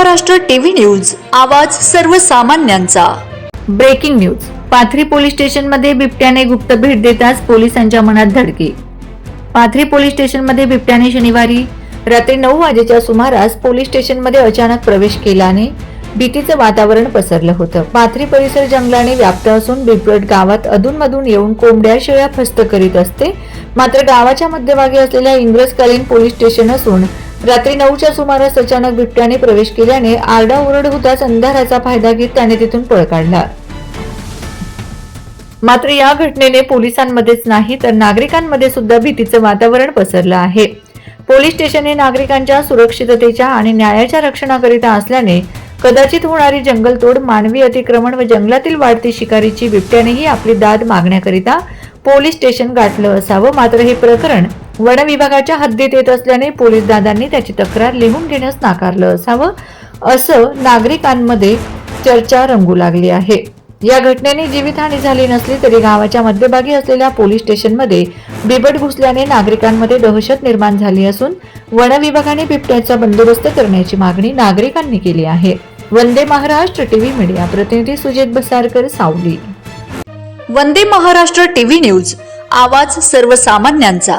Maharashtra TV news आवाज सर्वसामान्यांचा. Breaking news. Pathri police स्टेशनमध्ये बिबट्याने गुप्त भेट देताच पोलिसांच्या मनात धडकी. पाथरी पोलीस स्टेशनमध्ये बिबट्याने शनिवारी रात्री नऊ वाजेच्या सुमारास पोलीस स्टेशनमध्ये अचानक प्रवेश केल्याने भीतीचं वातावरण पसरलं होतं. पाथरी परिसर जंगलाने व्याप्त असून बिबट गावात अधूनमधून येऊन कोंबड्या शेळ्या फस्त करीत असते. मात्र गावाच्या मध्यभागी असलेल्या इंग्रजकालीन पोलीस स्टेशन असून रात्री नऊच्या सुमारास अचानक बिबट्याने प्रवेश केल्याने आरडाओरड होताच अंधाराचा फायदा घेत त्याने तिथून पळ काढला. मात्र या घटनेने पोलिसांमध्येच नाही तर नागरिकांमध्ये सुद्धा भीतीचं वातावरण पसरलं आहे. पोलीस स्टेशन हे नागरिकांच्या सुरक्षिततेच्या आणि न्यायाच्या रक्षणाकरिता असल्याने कदाचित होणारी जंगलतोड मानवी अतिक्रमण व जंगलातील वाढती शिकारीची बिबट्यानेही आपली दाद मागण्याकरिता पोलीस स्टेशन गाठलं असावं. मात्र हे प्रकरण वन विभागाच्या हद्दीत येत असल्याने पोलीस दादांनी त्याची तक्रार लिहून घेण्यास नाकारलं असावं असं नागरिकांमध्ये चर्चा रंगू लागली आहे. या घटनेने जीवितहानी झाली नसली तरी गावाच्या मध्यभागी असलेल्या पोलीस स्टेशनमध्ये बिबट घुसल्याने नागरिकांमध्ये दहशत निर्माण झाली असून वन विभागाने बिबट्याचा बंदोबस्त करण्याची मागणी नागरिकांनी केली आहे. वंदे महाराष्ट्र टीव्ही मीडिया प्रतिनिधी सुजित बसारकर सावली. वंदे महाराष्ट्र टीव्ही न्यूज आवाज सर्वसामान्यांचा.